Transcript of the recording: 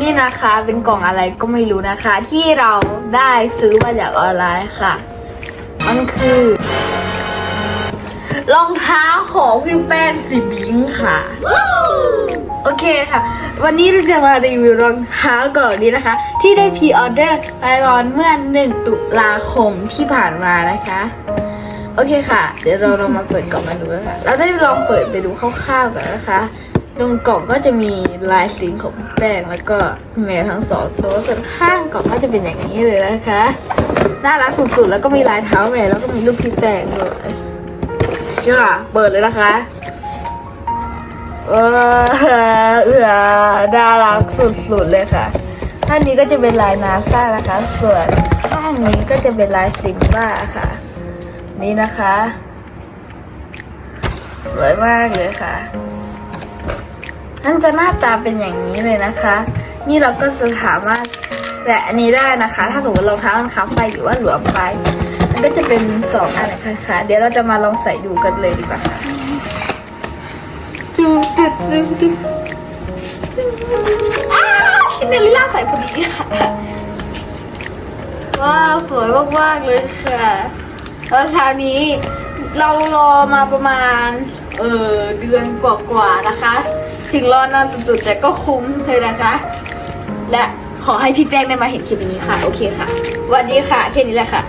นี่นะคะเป็นกล่องอะไรก็ไม่รู้นะคะ ที่เราได้ซื้อมาจากออนไลน์ค่ะ มันคือ รองเท้าของพี่แป้งสีบิงค่ะ โอเคค่ะ วันนี้เราจะมารีวิวรองเท้าก่องนี้นะคะ ที่ได้พรีออเดอร์ไปตอนเมื่อหนึ่งตุลาคมที่ผ่านมานะคะ โอเคค่ะ เดี๋ยวเราลองมาเปิดกล่องมาดูนะคะเราได้ลองเปิดไปดูคร่าวๆกันนะคะ ตรงกล่องก็จะมีลายสีของแป้งแล้วก็แมวทั้งสองตัวส่วนข้างกล่องก็จะเป็นอย่างนี้เลยนะคะน่ารักสุดๆแล้วก็มีลายเท้าแมวแล้วก็มีรูปพี่แป้งด้วยก็เปิดเลยนะคะเออเออน่ารักสุดๆเลยค่ะข้างนี้ก็จะเป็นลายนาซานะคะ ส่วนข้างนี้ก็จะเป็นลายซิมบ้าค่ะ นี่นะคะ สวยมากเลยค่ะ นั่นจะหน้าตาเป็นอย่างนี้เลยนะคะ นี่เราก็จะสามารถแปะอันนี้ได้นะคะ ถ้าสมมติรองเท้ามันคับไปหรือว่าหลวมไป มันก็จะเป็นสองอันนะคะเดี๋ยวเราจะมาลองใส่ดูกันเลยดีกว่าค่ะจุดจุดจุดจุดอ้าคินเลิล่าใส่พอดีค่ะ ว้าว สวยมากๆเลยค่ะแล้วเช้านี้เรารอมาประมาณ เออเดือนกว่าๆนะคะ ถึงรอนานสุดๆแต่ก็คุ้มเลยนะคะ และขอให้พี่แป้งได้มาเห็นคลิปนี้ค่ะ โอเคค่ะ วันดีค่ะ แค่นี้แหละค่ะ